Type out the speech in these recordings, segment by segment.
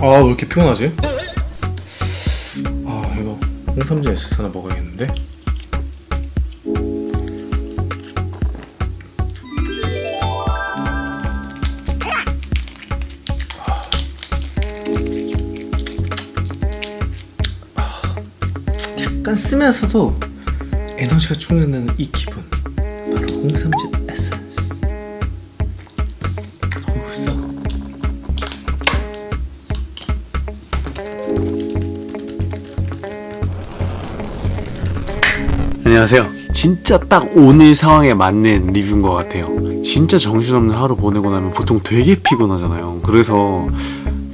아 왜 이렇게 피곤하지? 아 이거 홍삼진 에센스 하나 먹어야겠는데? 약간 쓰면서도 에너지가 충전되는 이 기분 바로 홍삼진 안녕하세요. 진짜 딱 오늘 상황에 맞는 리뷰인 것 같아요. 진짜 정신없는 하루 보내고 나면 보통 되게 피곤하잖아요. 그래서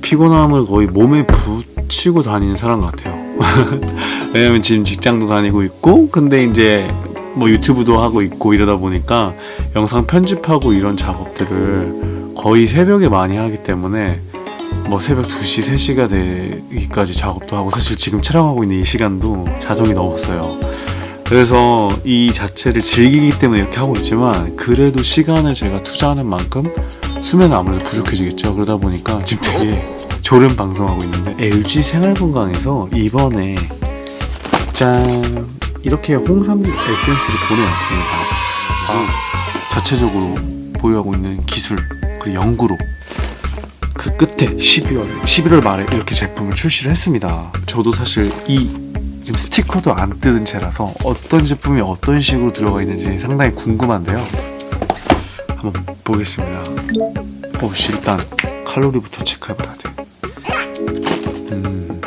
피곤함을 거의 몸에 붙이고 다니는 사람 같아요. 왜냐면 지금 직장도 다니고 있고, 근데 이제 뭐 유튜브도 하고 있고 이러다 보니까 영상 편집하고 이런 작업들을 거의 새벽에 많이 하기 때문에 뭐 새벽 2시, 3시가 되기까지 작업도 하고 사실 지금 촬영하고 있는 이 시간도 자정이 넘었어요. 그래서 이 자체를 즐기기 때문에 이렇게 하고 있지만 그래도 시간을 제가 투자하는 만큼 수면은 아무래도 부족해지겠죠. 그러다 보니까 지금 되게 졸음 방송하고 있는데 LG 생활건강에서 이번에 짠 이렇게 홍삼진 에센스를 보내왔습니다. 아, 자체적으로 보유하고 있는 기술 그 연구로 그 끝에 12월 11월 말에 이렇게 제품을 출시를 했습니다. 저도 사실 이 지금 스티커도 안 뜯은 채라서 어떤 제품이 어떤 식으로 들어가 있는지 상당히 궁금한데요. 한번 보겠습니다. 어씨 일단 칼로리부터 체크해봐야 돼. 음,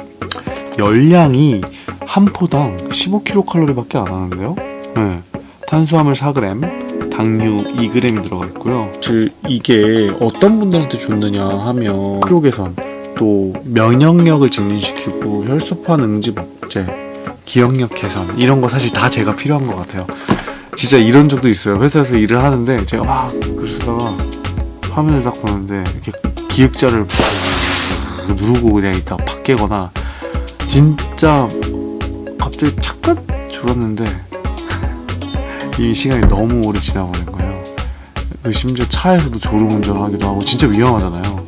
열량이 한 포당 15kcal밖에 안 하는데요. 네. 탄수화물 4g, 당류 2g이 들어가 있고요. 사실 이게 어떤 분들한테 좋느냐 하면 피로 개선, 또 면역력을 증진시키고 혈소판 응집 억제, 기억력 개선 이런 거 사실 다 제가 필요한 것 같아요. 진짜 이런 적도 있어요. 회사에서 일을 하는데 제가 막 글을 쓰다가 화면을 딱 보는데 이렇게 기획자를 누르고 그냥 있다가 팍 깨거나 진짜 갑자기 잠깐 졸았는데 이 시간이 너무 오래 지나버린 거예요. 심지어 차에서도 졸음 운전하기도 하고 진짜 위험하잖아요.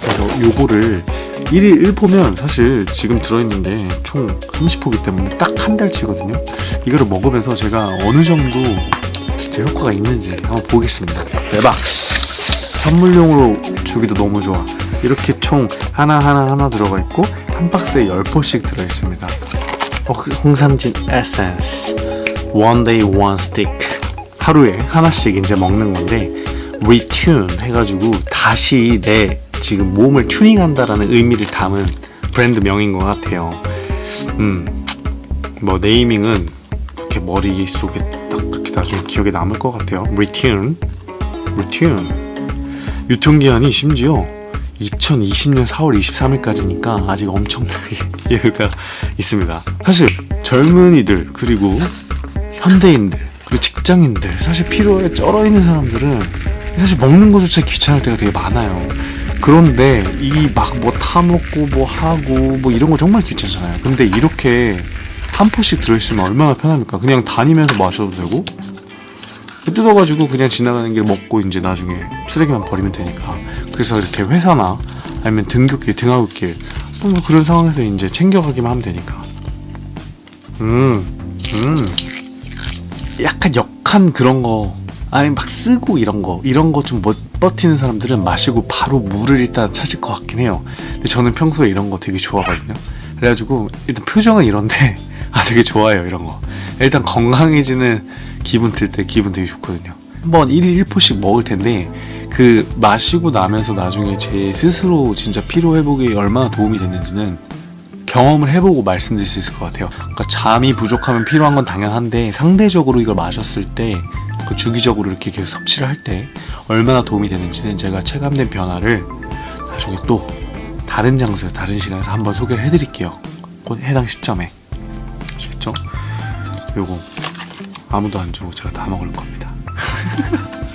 그래서 요거를 1일 1포면 사실 지금 들어있는 게 총 30포기 때문에 딱 한 달치거든요. 이거를 먹으면서 제가 어느 정도 진짜 효과가 있는지 한번 보겠습니다. 대박스! 선물용으로 주기도 너무 좋아. 이렇게 총 하나하나 하나 들어가 있고 한 박스에 10포씩 들어있습니다. 어, 그 홍삼진 에센스 One day one stick 하루에 하나씩 이제 먹는 건데 Retune 해가지고 다시 내 지금 몸을 튜닝한다라는 의미를 담은 브랜드 명인 것 같아요. 음, 뭐 네이밍은 이렇게 머릿속에 딱 그렇게 나중에 기억에 남을 것 같아요. Retune, Retune 유통 기한이 심지어 2020년 4월 23일까지니까 아직 엄청나게 여유가 있습니다. 사실 젊은이들 그리고 현대인들 그리고 직장인들 사실 피로에 쩔어 있는 사람들은 사실 먹는 거조차 귀찮을 때가 되게 많아요. 그런데 이 막 뭐 타먹고 뭐 하고 뭐 이런 거 정말 귀찮잖아요. 근데 이렇게 한 포씩 들어있으면 얼마나 편합니까? 그냥 다니면서 마셔도 되고 뜯어가지고 그냥 지나가는 길 먹고 이제 나중에 쓰레기만 버리면 되니까 그래서 이렇게 회사나 아니면 등굣길 등하굣길 뭐 그런 상황에서 이제 챙겨가기만 하면 되니까 음, 음. 약간 역한 그런 거 아니 막 쓰고 이런 거 이런 거 좀 못 버티는 사람들은 마시고 바로 물을 일단 찾을 것 같긴 해요. 근데 저는 평소에 이런 거 되게 좋아하거든요. 그래가지고 일단 표정은 이런데 아 되게 좋아해요 이런 거. 일단 건강해지는 기분 들 때 기분 되게 좋거든요. 한번 1일 1포씩 먹을 텐데 그 마시고 나면서 나중에 제 스스로 진짜 피로 회복에 얼마나 도움이 됐는지는 경험을 해보고 말씀드릴 수 있을 것 같아요. 그러니까 잠이 부족하면 필요한 건 당연한데 상대적으로 이걸 마셨을 때 그 주기적으로 이렇게 계속 섭취를 할 때 얼마나 도움이 되는지는 제가 체감된 변화를 나중에 또 다른 장소에 다른 시간에서 한번 소개를 해드릴게요. 곧 해당 시점에 아시겠죠? 요거 아무도 안 주고 제가 다 먹을 겁니다.